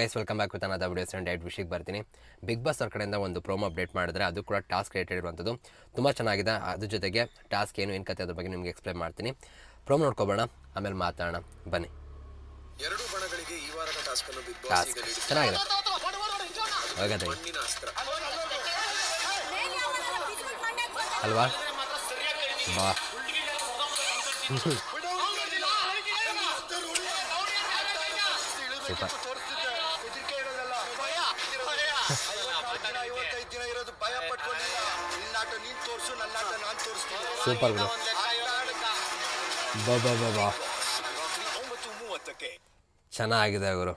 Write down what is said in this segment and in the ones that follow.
Guys welcome back with another videos and diet ವಿಷಯಕ್ಕೆ ಬರ್ತೀನಿ. Big boss ಅವ್ರ ಕಡೆಯಿಂದ ಒಂದು ಪ್ರೋಮೋ ಅಪ್ಡೇಟ್ ಮಾಡಿದ್ರೆ ಅದು ಕೂಡ ಟಾಸ್ಕ್ ರಿಲೇಟೆಡ್ ಇರುವಂಥದ್ದು. ತುಂಬ ಚೆನ್ನಾಗಿದೆ. ಅದ್ರ ಜೊತೆಗೆ ಟಾಸ್ಕ್ ಏನು ಏನು ಕತೆ ಅದ್ರ ಬಗ್ಗೆ ನಿಮಗೆ ಎಕ್ಸ್ಪ್ಲೈನ್ ಮಾಡ್ತೀನಿ. ಪ್ರೋಮೋ ನೋಡ್ಕೊಬೋಣ. ಆಮೇಲೆ ಮಾತಾಡೋಣ. ಬನ್ನಿ. ಎರಡು ಬಣಗಳಿಗೆ ಈ ವಾರದ ಟಾಸ್ಕ್ ಅನ್ನು ಬಿಗ್ ಬಾಸ್ ಈಗ ನೀಡಿದೆ ಚೆನ್ನಾಗಿದೆ. ಹೋಗದೆ ಮಣ್ಣಿನ ಅಸ್ತ್ರ. ಅಲ್ವಾ? ಬಾ. ಸೂಪರ್. ನಿನ್ನಾಟ ನೀನ್ ತೋರ್ಸು ನನ್ನಾಟ ನಾನ್ ತೋರಿಸ್ತೀನಿ. ಸೂಪರ್ ಬ್ರೋ ಬಾ ಬಾ ಬಾ ಬಾ. ರಾತ್ರಿ ಒಂಬತ್ತು ಮೂವತ್ತಕ್ಕೆ. ಚೆನ್ನಾಗಿದೆ ಗುರು.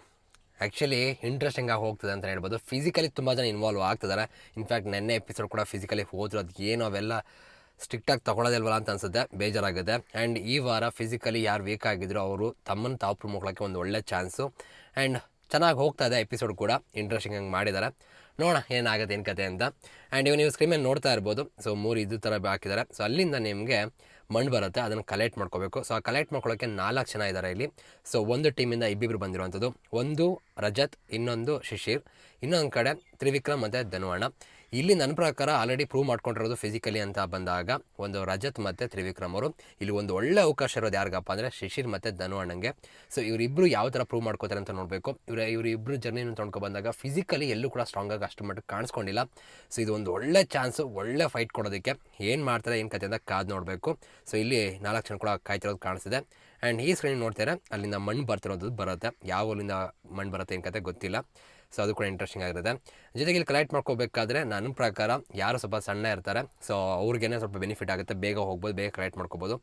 ಆ್ಯಕ್ಚುಲಿ ಇಂಟ್ರೆಸ್ಟಿಂಗ್ ಆಗಿ ಹೋಗ್ತದೆ ಅಂತ ಹೇಳ್ಬೋದು. ಫಿಸಿಕಲಿ ತುಂಬ ಜನ ಇನ್ವಾಲ್ವ್ ಆಗ್ತಿದ್ದಾರೆ. ಇನ್ಫ್ಯಾಕ್ಟ್ ನೆನ್ನೆ ಎಪಿಸೋಡ್ ಕೂಡ ಫಿಸಿಕಲಿ ಹೋದ್ರು. ಅದು ಏನು ಅವೆಲ್ಲ ಸ್ಟ್ರಿಕ್ಟಾಗಿ ತೊಗೊಳೋದಿಲ್ವಲ್ಲ ಅಂತ ಅನ್ಸುತ್ತೆ. ಬೇಜಾರಾಗುತ್ತೆ. ಆ್ಯಂಡ್ ಈ ವಾರ ಫಿಸಿಕಲಿ ಯಾರು ವೀಕ್ ಆಗಿದ್ರು ಅವರು ತಮ್ಮನ್ನು ತಾವು ಪ್ರಮುಖಕ್ಕೆ ಒಂದು ಒಳ್ಳೆ ಚಾನ್ಸು ಆ್ಯಂಡ್ ಚೆನ್ನಾಗಿ ಹೋಗ್ತಾ ಇದೆ ಎಪಿಸೋಡ್ ಕೂಡ. ಇಂಟ್ರೆಸ್ಟಿಂಗ್ ಆಗಿ ಮಾಡಿದ್ದಾರೆ ನೋಡೋಣ ಏನಾಗುತ್ತೆ, ಏನು ಕತೆ ಅಂತ. ಆ್ಯಂಡ್ ಇವ್ ನೀವು ಸ್ಕ್ರೀನ್ ನೋಡ್ತಾ ಇರ್ಬೋದು. ಸೊ ಮೂರು ಇದು ಥರ ಹಾಕಿದ್ದಾರೆ ಸೊ ಅಲ್ಲಿಂದ ನಿಮಗೆ ಮಣ್ಣು ಬರುತ್ತೆ. ಅದನ್ನು ಕಲೆಕ್ಟ್ ಮಾಡ್ಕೋಬೇಕು. ಸೊ ಆ ಕಲೆಕ್ಟ್ ಮಾಡ್ಕೊಳ್ಳೋಕ್ಕೆ ನಾಲ್ಕು ಜನ ಇದ್ದಾರೆ ಇಲ್ಲಿ. ಸೊ ಒಂದು ಟೀಮಿಂದ ಇಬ್ಬಿಬ್ರು ಬಂದಿರುವಂಥದ್ದು. ಒಂದು ರಜತ್, ಇನ್ನೊಂದು ಶಿಶಿರ್. ಇನ್ನೊಂದು ಕಡೆ ತ್ರಿವಿಕ್ರಮ್ ಮತ್ತು ಧನುವಣ್ಣ. ಇಲ್ಲಿ ನನ್ನ ಪ್ರಕಾರ ಆಲ್ರೆಡಿ ಪ್ರೂವ್ ಮಾಡ್ಕೊಂಡಿರೋದು ಫಿಸಿಕಲಿ ಅಂತ ಬಂದಾಗ ಒಂದು ರಜತ್ ಮತ್ತು ತ್ರಿವಿಕ್ರಮ್ ಅವರು. ಇಲ್ಲಿ ಒಂದು ಒಳ್ಳೆ ಅವಕಾಶ ಇರೋದು ಯಾರಿಗಪ್ಪ ಅಂದರೆ ಶಿಶಿರ್ ಮತ್ತು ಧನು ಅಣ್ಣಂಗೆ. ಸೊ ಇವರಿಬ್ಬರು ಯಾವ ಥರ ಪ್ರೂವ್ ಮಾಡ್ಕೋತಾರೆ ಅಂತ ನೋಡಬೇಕು. ಇವ್ರ ಇವರಿಬ್ಬರು ಜರ್ನಿನ ತೊಗೊಂಡು ಬಂದಾಗ ಫಿಸಿಕಲಿ ಎಲ್ಲೂ ಕೂಡ ಸ್ಟ್ರಾಂಗಾಗಿ ಅಷ್ಟು ಮಟ್ಟಿಗೆ ಕಾಣಿಸ್ಕೊಂಡಿಲ್ಲ. ಸೊ ಇದು ಒಂದು ಒಳ್ಳೆ ಚಾನ್ಸು ಒಳ್ಳೆ ಫೈಟ್ ಕೊಡೋದಕ್ಕೆ. ಏನು ಮಾಡ್ತಾರೆ, ಏನು ಕತೆ ಅಂತ ಕಾದು ನೋಡಬೇಕು. ಸೊ ಇಲ್ಲಿ ನಾಲ್ಕು ಜನ ಕೂಡ ಕಾಯ್ತಿರೋದು ಕಾಣಿಸ್ತಿದೆ. ಆ್ಯಂಡ್ ಈ ಸ್ಕ್ರೀನ್ ನೋಡ್ತಾರೆ ಅಲ್ಲಿಂದ ಮಣ್ಣು ಬರ್ತಿರೋದು ಬರುತ್ತೆ. ಯಾವ ಅಲ್ಲಿಂದ ಮಣ್ಣು ಬರುತ್ತೆ, ಏನು ಕತೆ ಗೊತ್ತಿಲ್ಲ. ಸೊ ಅದು ಕೂಡ ಇಂಟ್ರೆಸ್ಟಿಂಗ್ ಆಗಿರುತ್ತೆ. ಜೊತೆಗೆ ಇಲ್ಲಿ ಕಲೆಕ್ಟ್ ಮಾಡ್ಕೋಬೇಕಾದ್ರೆ ನನ್ನ ಪ್ರಕಾರ ಯಾರು ಸ್ವಲ್ಪ ಸಣ್ಣ ಇರ್ತಾರೆ. ಸೊ ಅವ್ರಿಗೇನೆ ಸ್ವಲ್ಪ ಬೆನಿಫಿಟ್ ಆಗುತ್ತೆ. ಬೇಗ ಹೋಗ್ಬೋದು, ಬೇಗ ಕಲೆಕ್ಟ್ ಮಾಡ್ಕೋಬೋದು.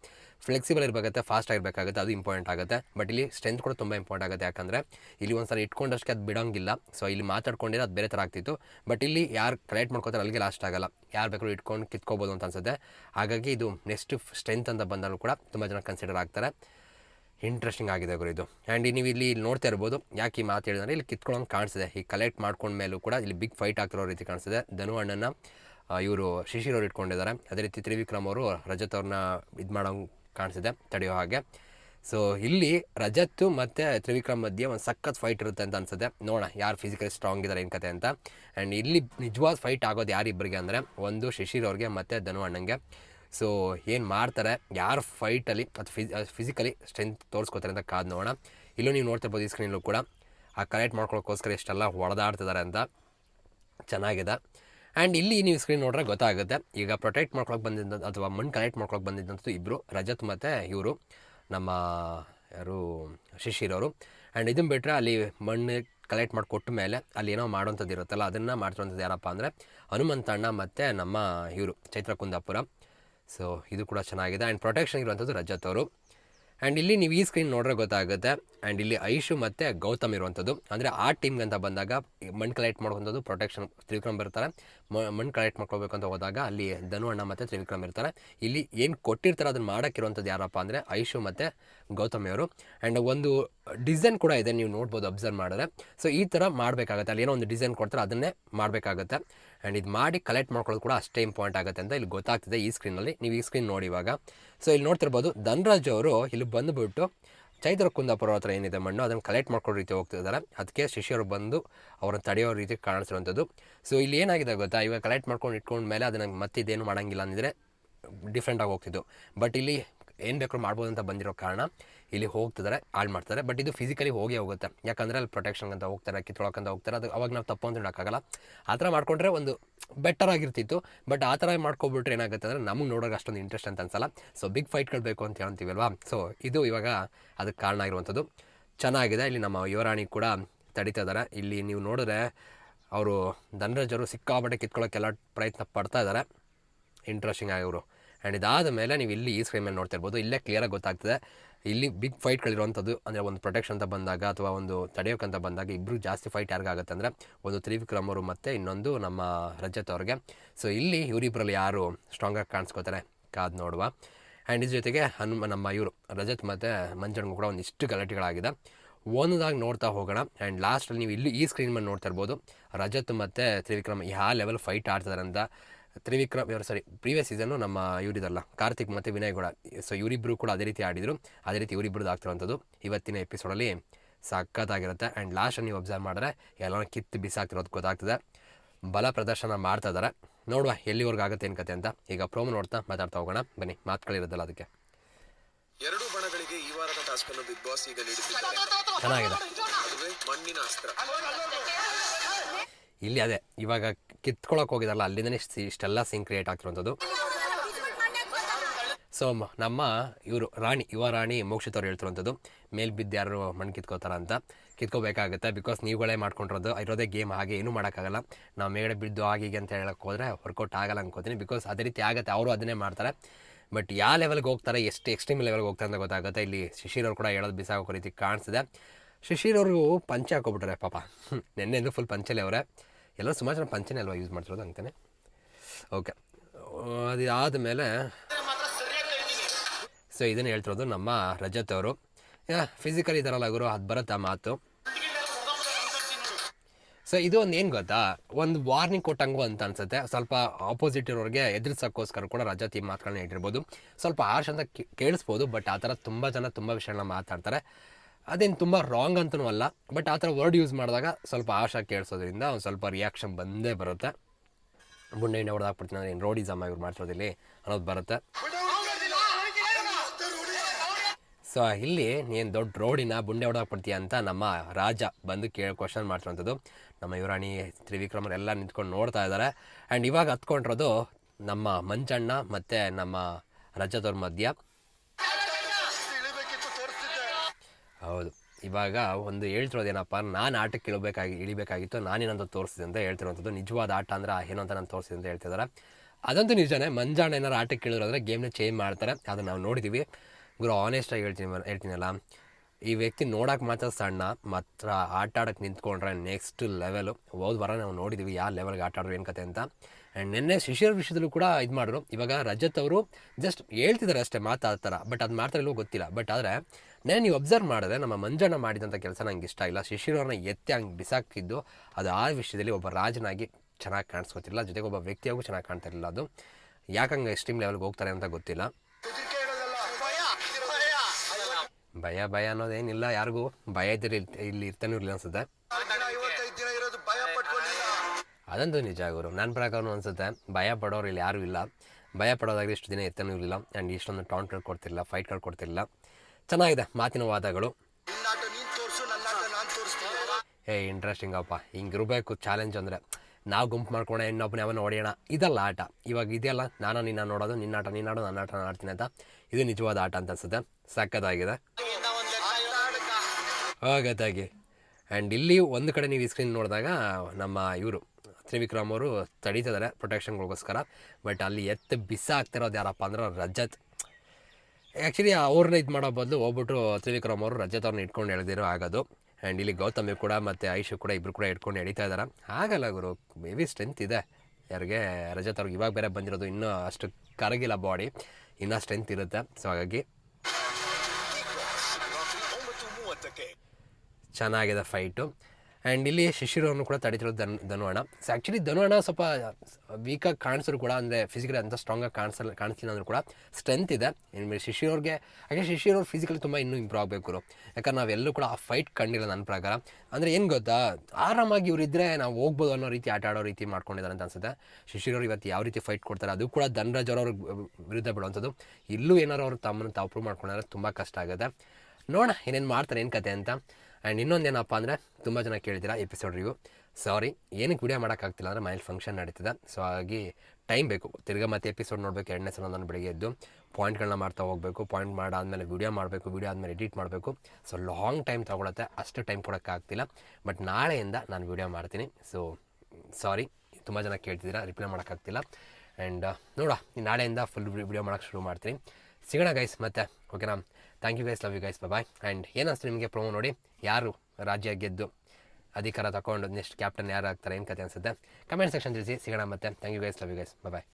ಫ್ಲೆಕ್ಸಿಬಲ್ ಇರಬೇಕಾಗುತ್ತೆ ಫಾಸ್ಟ್ ಆಗಿರಬೇಕಾಗುತ್ತೆ, ಅದು ಇಂಪಾರ್ಟೆಂಟ್ ಆಗುತ್ತೆ. ಬಟ್ ಇಲ್ಲಿ ಸ್ಟ್ರೆಂತ್ ಕೂಡ ತುಂಬ ಇಂಪಾರ್ಟೆಂಟ್ ಆಗುತ್ತೆ. ಯಾಕಂದರೆ ಇಲ್ಲಿ ಒಂದು ಸಲ ಇಟ್ಕೊಂಡಷ್ಟಕ್ಕೆ ಅದು ಬಿಡೋಂಗಿಲ್ಲ. ಸೊ ಇಲ್ಲಿ ಮಾತಾಡ್ಕೊಂಡಿರೋ ಅದು ಬೇರೆ ಥರ ಆಗ್ತಿತ್ತು. ಬಟ್ ಇಲ್ಲಿ ಯಾರು ಕಲೆಕ್ಟ್ ಮಾಡ್ಕೋತಾರೆ, ಅಲ್ಲಿಗೆ ಲಾಸ್ಟ್ ಆಗಲ್ಲ. ಯಾರು ಬೇಕಾದ್ರೂ ಇಟ್ಕೊಂಡು ಕಿತ್ಕೋಬೋದು ಅಂತ ಅನ್ಸುತ್ತೆ. ಹಾಗಾಗಿ ಇದು ನೆಕ್ಸ್ಟ್ ಸ್ಟ್ರೆಂತ್ ಅಂತ ಬಂದರೂ ಕೂಡ ತುಂಬ ಜನ ಕನ್ಸಿಡರ್ ಆಗ್ತಾರೆ. ಇಂಟ್ರೆಸ್ಟಿಂಗ್ ಆಗಿದೆ ಗುರು ಇದು. ಆ್ಯಂಡ್ ನೀವು ಇಲ್ಲಿ ನೋಡ್ತಾ ಇರ್ಬೋದು, ಯಾಕೆ ಈ ಮಾತು ಹೇಳಿದ್ರೆ ಇಲ್ಲಿ ಕಿತ್ಕೊಳ್ಳೋಂಗೆ ಕಾಣಿಸಿದೆ ಈ ಕಲೆಕ್ಟ್ ಮಾಡ್ಕೊಂಡ ಮೇಲೂ ಕೂಡ ಇಲ್ಲಿ ಬಿಗ್ ಫೈಟ್ ಆಗ್ತಿರೋ ರೀತಿ ಕಾಣಿಸಿದೆ ಧನು ಅಣ್ಣನ ಇವರು ಶಿಶಿರ್ ಅವ್ರು ಇಟ್ಕೊಂಡಿದ್ದಾರೆ. ಅದೇ ರೀತಿ ತ್ರಿವಿಕ್ರಮ್ ಅವರು ರಜತ್ ಅವ್ರನ್ನ ಇದು ಮಾಡೋಂಗೆ ಕಾಣಿಸಿದೆ ತಡೆಯೋ ಹಾಗೆ. ಸೊ ಇಲ್ಲಿ ರಜತ್ತು ಮತ್ತು ತ್ರಿವಿಕ್ರಮ್ ಮಧ್ಯೆ ಒಂದು ಸಖತ್ ಫೈಟ್ ಇರುತ್ತೆ ಅಂತ ಅನ್ಸುತ್ತೆ. ನೋಡೋಣ, ಯಾರು ಫಿಸಿಕಲಿ ಸ್ಟ್ರಾಂಗ್ ಇದ್ದಾರೆ ಏನು ಕತೆ ಅಂತ. ಆ್ಯಂಡ್ ಇಲ್ಲಿ ನಿಜವಾದ ಫೈಟ್ ಆಗೋದು ಯಾರಿಬ್ಬರಿಗೆ ಅಂದರೆ, ಒಂದು ಶಿಶಿರ್ ಅವ್ರಿಗೆ ಮತ್ತು ಧನು ಅಣ್ಣಂಗೆ. ಸೊ ಏನು ಮಾಡ್ತಾರೆ? ಯಾರು ಫೈಟಲ್ಲಿ ಅದು ಫಿಸ್ ಫಿಸಿಕಲಿ ಸ್ಟ್ರೆಂತ್ ತೋರಿಸ್ಕೋತಾರೆ ಅಂತ ಕಾದು ನೋಡೋಣ. ಇಲ್ಲೂ ನೀವು ನೋಡ್ತಿರ್ಬೋದು ಈ ಸ್ಕ್ರೀನಲ್ಲೂ ಕೂಡ. ಆ ಕಲೆಕ್ಟ್ ಮಾಡ್ಕೊಳ್ಳೋಕ್ಕೋಸ್ಕರ ಇಷ್ಟೆಲ್ಲ ಹೊಡೆದಾಡ್ತಿದ್ದಾರೆ ಅಂತ ಚೆನ್ನಾಗಿದೆ. ಆ್ಯಂಡ್ ಇಲ್ಲಿ ನೀವು ಸ್ಕ್ರೀನ್ ನೋಡ್ರೆ ಗೊತ್ತಾಗುತ್ತೆ. ಈಗ ಪ್ರೊಟೆಕ್ಟ್ ಮಾಡ್ಕೊಳಕ್ಕೆ ಬಂದಿದ್ದ, ಅಥವಾ ಮಣ್ಣು ಕಲೆಕ್ಟ್ ಮಾಡ್ಕೊಳಕ್ಕೆ ಬಂದಿದ್ದಂಥದ್ದು ಇಬ್ಬರು ರಜತ್ ಮತ್ತು ಇವರು, ನಮ್ಮ ಯಾರು, ಶಿಶಿರ್ ಅವರು. ಆ್ಯಂಡ್ ಇದನ್ನು ಬಿಟ್ಟರೆ ಅಲ್ಲಿ ಮಣ್ಣು ಕಲೆಕ್ಟ್ ಮಾಡಿ ಕೊಟ್ಟ ಮೇಲೆ ಅಲ್ಲಿ ಏನೋ ಮಾಡೋಂಥದ್ದು ಇರುತ್ತಲ್ಲ, ಅದನ್ನು ಮಾಡ್ತಿರೋಂಥದ್ದು ಯಾರಪ್ಪ ಅಂದರೆ ಹನುಮಂತಣ್ಣ ಮತ್ತು ನಮ್ಮ ಇವರು, ಚೈತ್ರ ಕುಂದಾಪುರ. ಸೊ ಇದು ಕೂಡ ಚೆನ್ನಾಗಿದೆ. ಆ್ಯಂಡ್ ಪ್ರೊಟೆಕ್ಷನ್ ಇರುವಂಥದ್ದು ರಜತ್ ಅವರು. ಆ್ಯಂಡ್ ಇಲ್ಲಿ ನೀವು ಈ ಸ್ಕ್ರೀನ್ ನೋಡ್ರೆ ಗೊತ್ತಾಗುತ್ತೆ. ಆ್ಯಂಡ್ ಇಲ್ಲಿ ಐಶು ಮತ್ತು ಗೌತಮ್ ಇರುವಂಥದ್ದು. ಅಂದರೆ ಆ ಟೀಮ್ಗೆ ಅಂತ ಬಂದಾಗ ಮಣ್ಣು ಕಲೆಕ್ಟ್ ಮಾಡುವಂಥದ್ದು ಪ್ರೊಟೆಕ್ಷನ್ ತ್ರಿವಿಕ್ರಮ್ ಬರ್ತಾರೆ ಮಣ್ಣು ಕಲೆಕ್ಟ್ ಮಾಡ್ಕೋಬೇಕು ಅಂತ ಹೋದಾಗ ಅಲ್ಲಿ ಧನು ಅಣ್ಣ ಮತ್ತು ತ್ರಿವಿಕ್ರಮ್ ಇರ್ತಾರೆ. ಇಲ್ಲಿ ಏನು ಕೊಟ್ಟಿರ್ತಾರೆ ಅದನ್ನು ಮಾಡೋಕ್ಕಿರುವಂಥದ್ದು ಯಾರಪ್ಪ ಅಂದರೆ ಐಶು ಮತ್ತು ಗೌತಮ್ ಅವರು ಆ್ಯಂಡ್ ಒಂದು ಡಿಸೈನ್ ಕೂಡ ಇದೆ, ನೀವು ನೋಡ್ಬೋದು, ಅಬ್ಸರ್ವ್ ಮಾಡಿದ್ರೆ. ಸೊ, ಈ ಥರ ಮಾಡಬೇಕಾಗುತ್ತೆ. ಅಲ್ಲಿ ಏನೋ ಒಂದು ಡಿಸೈನ್ ಕೊಡ್ತಾರೆ, ಅದನ್ನೇ ಮಾಡಬೇಕಾಗುತ್ತೆ. ಆ್ಯಂಡ್ ಇದು ಮಾಡಿ ಕಲೆಕ್ಟ್ ಮಾಡ್ಕೊಳ್ಳೋದು ಕೂಡ ಅಷ್ಟೇ ಇಂಪಾರ್ಟೆಂಟ್ ಆಗುತ್ತೆ ಅಂತ ಇಲ್ಲಿ ಗೊತ್ತಾಗ್ತಿದೆ ಈ ಸ್ಕ್ರೀನಲ್ಲಿ. ನೀವು ಈ ಸ್ಕ್ರೀನ್ ನೋಡಿ ಇವಾಗ. ಸೊ, ಇಲ್ಲಿ ನೋಡ್ತಿರ್ಬೋದು, ಧನ್ರಾಜ್ ಅವರು ಇಲ್ಲಿ ಬಂದುಬಿಟ್ಟು ಚೈತ್ರ ಕುಂದಾಪುರ ಹತ್ರ ಏನಿದೆ ಮಣ್ಣು, ಅದನ್ನು ಕಲೆಕ್ಟ್ ಮಾಡ್ಕೊಳ್ಳೋ ರೀತಿ ಹೋಗ್ತಿದ್ದಾರೆ. ಅದಕ್ಕೆ ಶಿಷ್ಯರು ಬಂದು ಅವರನ್ನು ತಡೆಯೋ ರೀತಿ ಕಾಣಿಸಿರುವಂಥದ್ದು. ಸೊ, ಇಲ್ಲಿ ಏನಾಗಿದೆ ಗೊತ್ತಾ? ಇವಾಗ ಕಲೆಕ್ಟ್ ಮಾಡ್ಕೊಂಡು ಇಟ್ಕೊಂಡ ಮೇಲೆ ಅದನ್ನು ಮತ್ತೆ ಇದೇನು ಮಾಡೋಂಗಿಲ್ಲ ಅಂದಿದ್ರೆ ಡಿಫ್ರೆಂಟಾಗಿ ಹೋಗ್ತಿದ್ದು ಬಟ್ ಇಲ್ಲಿ ಏನು ಬೇಕಾದ್ರೂ ಮಾಡ್ಬೋದು ಅಂತ ಬಂದಿರೋ ಕಾರಣ ಇಲ್ಲಿ ಹೋಗ್ತಿದ್ದಾರೆ ಹಾಳು ಮಾಡ್ತಾರೆ. ಬಟ್ ಇದು ಫಿಸಿಕಲಿ ಹೋಗೇ ಹೋಗುತ್ತೆ. ಯಾಕಂದರೆ ಅಲ್ಲಿ ಪ್ರೊಟೆಕ್ಷನ್ ಅಂತ ಹೋಗ್ತಾರೆ ಕಿತ್ಕೊಳಕ್ಕಂತ ಹೋಗ್ತಾರೆ. ಅದು ಅವಾಗ ನಾವು ತಪ್ಪು ಅಂತ ಹೇಳೋಕ್ಕಾಗಲ್ಲ ಆ ಥರ ಮಾಡ್ಕೊಂಡ್ರೆ ಒಂದು ಬೆಟರ್ ಆಗಿರ್ತಿತ್ತು. ಬಟ್ ಆ ಥರ ಮಾಡ್ಕೊಬಿಟ್ರೆ ಏನಾಗುತ್ತೆ ಅಂದರೆ ನಮಗೆ ನೋಡೋಕೆ ಅಷ್ಟೊಂದು ಇಂಟ್ರೆಸ್ಟ್ ಅಂತ ಅನ್ಸಲ್ಲ. ಸೊ ಬಿಗ್ ಫೈಟ್ಗಳು ಬೇಕು ಅಂತ ಹೇಳ್ತೀವಲ್ವಾ? ಸೊ ಇದು ಇವಾಗ ಅದಕ್ಕೆ ಕಾರಣ ಆಗಿರುವಂಥದ್ದು. ಚೆನ್ನಾಗಿದೆ. ಇಲ್ಲಿ ನಮ್ಮ ಯುವರಾಣಿ ಕೂಡ ತಡೀತಾ ಇದ್ದಾರೆ ಇಲ್ಲಿ ನೀವು ನೋಡಿದ್ರೆ ಅವರು ಧನರಾಜರು ಸಿಕ್ಕಾಪಟ್ಟೆ ಕಿತ್ಕೊಳ್ಳೋಕ್ಕೆಲ್ಲ ಪ್ರಯತ್ನ ಪಡ್ತಾ ಇದ್ದಾರೆ ಇಂಟ್ರೆಸ್ಟಿಂಗ್ ಆಗಿವರು ಆ್ಯಂಡ್ ಇದಾದ ಮೇಲೆ ನೀವು ಇಲ್ಲಿ ಈ ಸ್ಕ್ರೀನ್ ಮೇಲೆ ನೋಡ್ತಾ ಇರ್ಬೋದು. ಇಲ್ಲೇ ಕ್ಲಿಯರಾಗಿ ಗೊತ್ತಾಗ್ತದೆ. ಇಲ್ಲಿ ಬಿಗ್ ಫೈಟ್ಗಳಿರುವಂಥದ್ದು ಅಂದರೆ ಒಂದು ಪ್ರೊಟೆಕ್ಷನ್ ಅಂತ ಬಂದಾಗ ಅಥವಾ ಒಂದು ತಡೆಯೋಕ್ಕಂತ ಬಂದಾಗ ಇಬ್ಬರು ಜಾಸ್ತಿ ಫೈಟ್ ಯಾರಿಗಾಗುತ್ತೆ ಅಂದರೆ ಒಂದು ತ್ರಿವಿಕ್ರಮ್ ಅವರು ಮತ್ತು ಇನ್ನೊಂದು ನಮ್ಮ ರಜತ್ ಅವ್ರಿಗೆ. ಸೊ ಇಲ್ಲಿ ಇವರಿಬ್ಬರಲ್ಲಿ ಯಾರು ಸ್ಟ್ರಾಂಗಾಗಿ ಕಾಣಿಸ್ಕೋತಾರೆ ಕಾದು ನೋಡುವ. ಆ್ಯಂಡ್ ಇದ್ರ ಜೊತೆಗೆ ಹನುಮ ನಮ್ಮ ಇವರು ರಜತ್ ಮತ್ತು ಮಂಜಣ್ಗೂ ಕೂಡ ಒಂದಿಷ್ಟು ಗಲಾಟೆಗಳಾಗಿದೆ. ಒಂದಾಗಿ ನೋಡ್ತಾ ಹೋಗೋಣ. ಆ್ಯಂಡ್ ಲಾಸ್ಟಲ್ಲಿ ನೀವು ಇಲ್ಲಿ ಈ ಸ್ಕ್ರೀನ್ ಮೇಲೆ ನೋಡ್ತಾ ಇರ್ಬೋದು. ರಜತ್ ಮತ್ತು ತ್ರಿವಿಕ್ರಮ್ ಯಾವ ಲೆವೆಲ್ ಫೈಟ್ ಆಡ್ತಾರೆ ಅಂತ. ತ್ರಿವಿಕ್ರಮ್ ಇವರು ಸಾರಿ ಪ್ರೀವಿಯಸ್ ಸೀಸನ್ನು ನಮ್ಮ ಇವರಿದಲ್ಲ ಕಾರ್ತಿಕ್ ಮತ್ತು ವಿನಯ್ ಗೌಡ ಸೊ ಇವರಿಬ್ಬರು ಕೂಡ ಅದೇ ರೀತಿ ಆಡಿದರು. ಅದೇ ರೀತಿ ಇವರಿಬ್ಬರದ್ದು ಆಗ್ತಿರೋವಂಥದ್ದು. ಇವತ್ತಿನ ಎಪಿಸೋಡಲ್ಲಿ ಸಖತ್ತಾಗಿರುತ್ತೆ. ಆ್ಯಂಡ್ ಲಾಸ್ಟ್ ನೀವು ಅಬ್ಸರ್ವ್ ಮಾಡಿದ್ರೆ ಎಲ್ಲನೂ ಕಿತ್ತು ಬಿಸಾಕ್ತಿರೋದು ಗೊತ್ತಾಗ್ತದೆ. ಬಲ ಪ್ರದರ್ಶನ ಮಾಡ್ತಾ ಇದ್ದಾರೆ ನೋಡುವ ಎಲ್ಲಿವರೆಗೂ ಆಗುತ್ತೆ ಏನು ಕತೆ ಅಂತ. ಈಗ ಪ್ರೋಮೋ ನೋಡ್ತಾ ಮಾತಾಡ್ತಾ ಹೋಗೋಣ. ಬನ್ನಿ ಮಾತುಗಳಿರೋದಲ್ಲ ಅದಕ್ಕೆ. ಎರಡು ಬಣಗಳಿಗೆ ಈ ವಾರದ ಟಾಸ್ಕ್ ಅನ್ನು ಬಿಗ್ ಬಾಸ್ ಈಗ ನೀಡಿದ್ದಾರೆ. ಚೆನ್ನಾಗಿದೆ. ಮಣ್ಣಿನ ಅಸ್ತ್ರ. ಇಲ್ಲಿ ಅದೇ, ಇವಾಗ ಕಿತ್ಕೊಳಕ್ಕೆ ಹೋಗಿದಾರಲ್ಲ, ಅಲ್ಲಿಂದನೇ ಇಷ್ಟ್- ಇಷ್ಟೆಲ್ಲ ಸಿಂಕ್ ಕ್ರಿಯೇಟ್ ಆಗ್ತಿರುವಂಥದ್ದು. ಸೊ ನಮ್ಮ ಇವರು, ರಾಣಿ, ಯುವ ರಾಣಿ ಮೋಕ್ಷಿತವ್ರು ಹೇಳ್ತಿರೋಂಥದ್ದು ಮೇಲ್ ಬಿದ್ದು ಯಾರು ಮಣ್ಣು ಕಿತ್ಕೋತಾರ ಅಂತ. ಕಿತ್ಕೋಬೇಕಾಗುತ್ತೆ ಬಿಕಾಸ್ ನೀವುಗಳೇ ಮಾಡ್ಕೊಂಡಿರೋದು, ಇರೋದೇ ಗೇಮ್ ಹಾಗೆ ಏನೂ ಮಾಡೋಕ್ಕಾಗಲ್ಲ. ನಾವು ಮೇಗಡೆ ಬಿದ್ದು ಆಗಿಗೆ ಅಂತ ಹೇಳಕ್ಕೆ ಹೋದರೆ ವರ್ಕೌಟ್ ಆಗಲ್ಲ ಅನ್ಕೋತೀನಿ ಬಿಕಾಸ್ ಅದೇ ರೀತಿ ಆಗುತ್ತೆ, ಅವರು ಅದನ್ನೇ ಮಾಡ್ತಾರೆ. ಬಟ್ ಯಾವ ಲೆವೆಲ್ಗೆ ಹೋಗ್ತಾರೆ, ಎಷ್ಟು ಎಕ್ಸ್ಟ್ರೀಮ್ ಲೆವೆಲ್ಗೆ ಹೋಗ್ತಾರೆ ಅಂತ ಗೊತ್ತಾಗುತ್ತೆ. ಇಲ್ಲಿ ಶಿಶಿರ್ ಅವ್ರು ಕೂಡ ಹೇಳೋದು ಬಿಸಾಕೋ ರೀತಿ ಕಾಣಿಸಿದೆ ಶಿಶಿರ್ ಅವ್ರಿಗೂ ಪಂಚೆ ಹಾಕೋಬಿಟ್ರೆ ಪಾಪ. ನೆನ್ನೆಂದು ಫುಲ್ ಪಂಚಲೆ ಅವರೇ. ಎಲ್ಲರೂ ಸುಮಾರು ಜನ ಪಂಚನೆ ಅಲ್ವಾ ಯೂಸ್ ಮಾಡ್ತಿರೋದು ಅಂತಾನೆ ಓಕೆ ಅದಾದ ಮೇಲೆ ಸೊ ಇದನ್ನು ಹೇಳ್ತಿರೋದು ನಮ್ಮ ರಜತ್ ಅವರು. ಫಿಸಿಕಲ್ ಇದಾರಲ್ಲ ಗುರು, ಅದು ಬರುತ್ತೆ ಆ ಮಾತು? ಸೊ ಇದು ಒಂದು ಏನು ಗೊತ್ತಾ? ಒಂದು ವಾರ್ನಿಂಗ್ ಕೊಟ್ಟಂಗು ಅಂತ ಅನ್ಸುತ್ತೆ. ಸ್ವಲ್ಪ ಆಪೋಸಿಟ್ ಇರೋರಿಗೆ ಎದುರಿಸೋಕ್ಕೋಸ್ಕರ ಕೂಡ ರಜತ್ ಮಾತುಗಳನ್ನ ಇಟ್ಟಿರ್ಬೋದು ಸ್ವಲ್ಪ ಆರ್ಷ್ ಅಂತ ಕೇಳಿಸ್ಬೋದು ಬಟ್ ಆ ಥರ ತುಂಬ ಜನ ತುಂಬ ವಿಷಯಗಳನ್ನ ಮಾತಾಡ್ತಾರೆ. ಅದೇನು ತುಂಬ ರಾಂಗ್ ಅಂತನೂ ಅಲ್ಲ ಬಟ್ ಆ ಥರ ವರ್ಡ್ ಯೂಸ್ ಮಾಡಿದಾಗ ಸ್ವಲ್ಪ ಆಶಾ ಕೇಳಿಸೋದ್ರಿಂದ ಒಂದು ಸ್ವಲ್ಪ ರಿಯಾಕ್ಷನ್ ಬಂದೇ ಬರುತ್ತೆ. ಬುಂಡೆ ಎಣ್ಣೆ ಹೊಡೆದಾಕ್ಬಿಡ್ತೀನಿ ಅಂದರೆ ಏನು ರೋಡಿಸಮ್ ಇವ್ರು ಮಾಡ್ತಿರೋದಿಲ್ಲಿ ಅನ್ನೋದು ಬರುತ್ತೆ. ಸೊ ಇಲ್ಲಿ ನೀನು ದೊಡ್ಡ ರೋಡಿನ ಬುಂಡೆ ಹೊಡೆದಾಕ್ಬಿಡ್ತೀಯ ಅಂತ ನಮ್ಮ ರಾಜ ಬಂದು ಕೇಳಿ ಕ್ವಶನ್ ಮಾಡ್ತಿರೋಂಥದ್ದು ನಮ್ಮ ಯುವರಾಣಿ ತ್ರಿವಿಕ್ರಮರು ಎಲ್ಲ ನಿಂತ್ಕೊಂಡು ನೋಡ್ತಾ ಇದ್ದಾರೆ ಆ್ಯಂಡ್ ಇವಾಗ ಹತ್ಕೊಂಡಿರೋದು ನಮ್ಮ ಮಂಜಣ್ಣ ಮತ್ತು ನಮ್ಮ ರಜದವ್ರ ಮಧ್ಯ. ಹೌದು. ಇವಾಗ ಒಂದು ಹೇಳ್ತಿರೋದೇನಪ್ಪ ನಾನು ಆಟಕ್ಕೆ ಇಳಬೇಕಾಗಿ ಇಳಿಬೇಕಾಗಿತ್ತು ನಾನೇನಂತ ತೋರಿಸಿದೆ ಅಂತ ಹೇಳ್ತಿರೋಂಥದ್ದು ನಿಜವಾದ ಆಟ ಅಂದ್ರೆ ಏನು ಅಂತ ನಾನು ತೋರಿಸಿದೆ ಅಂತ ಹೇಳ್ತಿದ್ದಾರೆ. ಅದಂತೂ ನಿಜನೇ, ಮಂಜಾಣ ಏನಾರು ಆಟಕ್ಕೆ ಇಳಿದ್ರೆ ಗೇಮ್ನ ಚೇಂಜ್ ಮಾಡ್ತಾರೆ. ಅದನ್ನು ನಾವು ನೋಡಿದ್ದೀವಿ ಗುರು ಆನೆಸ್ಟಾಗಿ ಹೇಳ್ತೀನಿ ಹೇಳ್ತೀನಲ್ಲ. ಈ ವ್ಯಕ್ತಿ ನೋಡೋಕೆ ಮಾತ್ರ ಸಣ್ಣ, ಮಾತ್ರ ಆಟ ಆಡೋಕ್ಕೆ ನಿಂತ್ಕೊಂಡ್ರೆ ನೆಕ್ಸ್ಟ್ ಲೆವೆಲು ಹೋದ ವಾರ ನಾವು ನೋಡಿದ್ದೀವಿ ಯಾವ ಲೆವೆಲ್ಗೆ ಆಟ ಆಡೋರು ಏನು ಕತೆ ಅಂತ. ಆ್ಯಂಡ್ ನಿನ್ನೆ ಶಿಶಿರ್ ವಿಷಯದಲ್ಲೂ ಕೂಡ ಇದು ಮಾಡಿದ್ರು. ಇವಾಗ ರಜತ್ ಅವರು ಜಸ್ಟ್ ಹೇಳ್ತಿದ್ದಾರೆ ಅಷ್ಟೇ ಮಾತಾಡ್ತಾರೆ ಬಟ್ ಅದು ಮಾಡ್ತಾರೆ ಇಲ್ವೋ ಗೊತ್ತಿಲ್ಲ. ಬಟ್ ಆದರೆ ನಾನು ನೀವು ಅಬ್ಸರ್ವ್ ಮಾಡಿದ್ರೆ ನಮ್ಮ ಮಂಜಣ್ಣ ಮಾಡಿದಂಥ ಕೆಲಸ ನಂಗೆ ಇಷ್ಟ ಇಲ್ಲ. ಶಿಶಿರವ್ರನ್ನ ಎತ್ತಿ ಹಂಗೆ ಬಿಸಾಕಿದ್ದು ಅದು ಆ ವಿಷಯದಲ್ಲಿ ಒಬ್ಬ ರಾಜನಾಗಿ ಚೆನ್ನಾಗಿ ಕಾಣಿಸ್ಕೊತಿಲ್ಲ ಜೊತೆಗೆ ಒಬ್ಬ ವ್ಯಕ್ತಿಯಾಗೂ ಚೆನ್ನಾಗಿ ಕಾಣ್ತಾ ಇರಲಿಲ್ಲ ಅದು ಯಾಕಂಗೆ ಎಕ್ಸ್ಟ್ರೀಮ್ ಲೆವೆಲ್ಗೆ ಹೋಗ್ತಾರೆ ಅಂತ ಗೊತ್ತಿಲ್ಲ. ಭಯ ಭಯ ಅನ್ನೋದೇನಿಲ್ಲ. ಯಾರಿಗೂ ಭಯ ಇದ್ದರೆ, ಇಲ್ಲಿ ಇರ್ತಾನೆ ಇರಲಿಲ್ಲ ಅನ್ಸುತ್ತೆ. ಅದಂತೂ ನಿಜ ಗುರು. ನನ್ನ ಪ್ರಕಾರ ಅನಿಸುತ್ತೆ. ಭಯ ಪಡೋರು ಇಲ್ಲಿ ಯಾರೂ ಇಲ್ಲ. ಭಯ ಪಡೋದಾಗ ಇಷ್ಟು ದಿನ ಎತ್ತನೂ ಇರಲಿಲ್ಲ. ಆ್ಯಂಡ್ ಇಷ್ಟೊಂದು ಟಾಂಟ್ಗಳು ಕೊಡ್ತಿಲ್ಲ ಕಾರ್ಡ್ ಕೊಡ್ತಿಲ್ಲ ಚೆನ್ನಾಗಿದೆ ಮಾತಿನ ವಾದಗಳು. ಏ ಇಂಟ್ರೆಸ್ಟಿಂಗ್ ಅಪ್ಪ. ಹಿಂಗೆ ಇರಬೇಕು ಚಾಲೆಂಜ್ ಅಂದರೆ. ನಾವು ಗುಂಪು ಮಾಡ್ಕೊಂಡೆ ಇನ್ನೊಬ್ಬನ ಯಾವನ್ನ ಹೊಡೆಯೋಣ. ಇದೆಲ್ಲ ಆಟ. ಇವಾಗ ಇದೆಯಲ್ಲ ನಾನು ನಿನ್ನ ನೋಡೋದು ನಿನ್ನ ಆಟ ನೀನು ಆಡೋದು ನನ್ನ ಆಟ ನಾನು ಆಡ್ತೀನಿ ಅಂತ. ಇದು ನಿಜವಾದ ಆಟ ಅಂತ ಅನ್ಸುತ್ತೆ. ಸಕ್ಕತ್ತಾಗಿದೆ ಹೋಗತ್ತಾಗಿ ಆ್ಯಂಡ್ ಇಲ್ಲಿ ಒಂದು ಕಡೆ ನೀವು ಈ ಸ್ಕ್ರೀನ್ ನೋಡಿದಾಗ ನಮ್ಮ ಇವರು ತ್ರಿವಿಕ್ರಮ್ ಅವರು ತಡೀತಿದ್ದಾರೆ ಪ್ರೊಟೆಕ್ಷನ್ಗಳಿಗೋಸ್ಕರ ಬಟ್ ಅಲ್ಲಿ ಎತ್ತು ಬಿಸಾಕ್ತಿರೋದು ಯಾರಪ್ಪ ಅಂದ್ರೆ ರಜತ್. ಆ್ಯಕ್ಚುಲಿ ಅವ್ರನ್ನ ಇದು ಮಾಡೋ ಬದಲು ಹೋಗ್ಬಿಟ್ಟು ತ್ರಿವಿಕ್ರಮ್ ಅವರು ರಜತ್ ಅವ್ರನ್ನ ಇಟ್ಕೊಂಡು ಎಳೆದಿರೋ ಆಗೋದು ಆ್ಯಂಡ್ ಇಲ್ಲಿ ಗೌತಮಿ ಕೂಡ ಮತ್ತು ಆಯುಷು ಕೂಡ ಇಬ್ಬರು ಕೂಡ ಇಟ್ಕೊಂಡು ಎಳಿತಾ ಇದ್ದಾರೆ ಆಗಲ್ಲ ಗುರು ಮೇಬಿ ಸ್ಟ್ರೆಂತ್ ಇದೆ. ಯಾರಿಗೆ ರಜತ್ ಅವ್ರಿಗೆ ಇವಾಗ ಬೇರೆ ಬಂದಿರೋದು ಇನ್ನೂ ಅಷ್ಟು ಕರಗಿಲ್ಲ ಬಾಡಿ ಇನ್ನೂ ಸ್ಟ್ರೆಂತ್ ಇರುತ್ತೆ. ಸೊ ಹಾಗಾಗಿ ಚೆನ್ನಾಗಿದೆ ಫೈಟು ಆ್ಯಂಡ್ ಇಲ್ಲಿ ಶಿಶಿರವನ್ನು ಕೂಡ ತಡೀತಿರೋದು ಧನ್ ಧನುವಣ ಸೊ ಆ್ಯಕ್ಚುಲಿ ಧನುವಣ ಸ್ವಲ್ಪ ವೀಕಾಗಿ ಕಾಣಿಸಿದ್ರು ಕೂಡ, ಅಂದರೆ ಫಿಸಿಕಲಿ ಅಂತ ಸ್ಟ್ರಾಂಗಾಗಿ ಕಾಣಿಸಲ್ಲ ಕಾಣಿಸ್ಲಿಲ್ಲ ಅಂದರೂ ಕೂಡ ಸ್ಟ್ರೆಂತ್ ಇದೆ. ಇನ್ನು ಶಿಶಿರವ್ರಿಗೆ, ಹಾಗೆ ಶಿಶಿರವ್ರು ಫಿಸಿಕಲಿ ತುಂಬ ಇನ್ನೂ ಇಂಪ್ರೂವ್ ಆಗಬೇಕು ಯಾಕಂದ್ರೆ ನಾವೆಲ್ಲರೂ ಕೂಡ ಆ ಫೈಟ್ ಕಂಡಿಲ್ಲ ನನ್ನ ಪ್ರಕಾರ. ಅಂದರೆ ಏನು ಗೊತ್ತಾ? ಆರಾಮಾಗಿ ಇವರಿದ್ದರೆ ನಾವು ಹೋಗ್ಬೋದು ಅನ್ನೋ ರೀತಿ, ಆಟ ಆಡೋ ರೀತಿ ಮಾಡ್ಕೊಂಡಿದ್ದಾರೆ ಅಂತ ಅನ್ಸುತ್ತೆ. ಶಿಶಿರವ್ರು ಇವತ್ತು ಯಾವ ರೀತಿ ಫೈಟ್ ಕೊಡ್ತಾರೆ, ಅದು ಕೂಡ ಧನರಾಜ್ ಅವ್ರ ವಿರುದ್ಧ ಬಿಡುವಂಥದ್ದು. ಇಲ್ಲೂ ಏನಾರು ಅವ್ರು ತಮ್ಮನ್ನು ತಾವು ಪ್ರೂವ್ ಮಾಡ್ಕೊಂಡ್ರೆ ತುಂಬ ಕಷ್ಟ ಆಗುತ್ತೆ. ನೋಡೋಣ, ಏನೇನು ಮಾಡ್ತಾರೆ, ಏನು ಕತೆ ಅಂತ. ಆ್ಯಂಡ್ ಇನ್ನೊಂದೇನಪ್ಪ ಅಂದರೆ ತುಂಬ ಜನ ಕೇಳಿದ್ದೀರಾ ಎಪಿಸೋಡ್ ರಿವ್ಯೂ ಸಾರಿ ಏನಕ್ಕೆ ವಿಡಿಯೋ ಮಾಡೋಕ್ಕಾಗ್ತಿಲ್ಲ ಅಂದರೆ ಮನೇಲಿ ಫಂಕ್ಷನ್ ನಡೀತದೆ. ಸೊ ಹಾಗಾಗಿ ಟೈಮ್ ಬೇಕು. ತಿರ್ಗಾ ಮತ್ತೆ ಎಪಿಸೋಡ್ ನೋಡಬೇಕು, ಎರಡನೇ ಸಲ ನಾನು ಬೆಳಿಗ್ಗೆ ಎದ್ದು ಪಾಯಿಂಟ್ಗಳನ್ನ ಮಾಡ್ತಾ ಹೋಗಬೇಕು. ಪಾಯಿಂಟ್ ಮಾಡಾದ್ಮೇಲೆ ವಿಡಿಯೋ ಮಾಡಬೇಕು ವಿಡಿಯೋ ಆದಮೇಲೆ ಎಡಿಟ್ ಮಾಡಬೇಕು. ಸೊ ಲಾಂಗ್ ಟೈಮ್ ತೊಗೊಳುತ್ತೆ. ಅಷ್ಟು ಟೈಮ್ ಕೊಡೋಕ್ಕಾಗ್ತಿಲ್ಲ. ಬಟ್ ನಾಳೆಯಿಂದ ನಾನು ವಿಡಿಯೋ ಮಾಡ್ತೀನಿ. ಸೊ ಸಾರಿ ತುಂಬ ಜನ ಕೇಳ್ತಿದ್ದೀರಾ ರಿಪ್ಲೈ ಮಾಡೋಕ್ಕಾಗ್ತಿಲ್ಲ. ಆ್ಯಂಡ್ ನೋಡ ನಾಳೆಯಿಂದ ಫುಲ್ ವಿಡಿಯೋ ಮಾಡೋಕ್ಕೆ ಶುರು ಮಾಡ್ತೀನಿ. ಸಿಗೋಣ ಗೈಸ್ ಮತ್ತೆ. ಓಕೆನಾ thank you guys love you guys bye and ಏನಿಸ್ತು ನಿಮಗೆ ಪ್ರೋಮೋ ನೋಡಿ? ಯಾರು ರಾಜ್ಯ ಗೆದ್ದು ಅಧಿಕಾರ ತಗೊಂಡು ನೆಕ್ಸ್ಟ್ ಕ್ಯಾಪ್ಟನ್ ಯಾರು ಆಗ್ತಾರೆ ಏನು ಕತೆ ಅನಿಸುತ್ತೆ? ಕಮೆಂಟ್ ಸೆಕ್ಷನ್ ತಿಳಿಸಿ, ಸಿಗೋಣ ಮತ್ತೆ. Thank you guys love you guys bye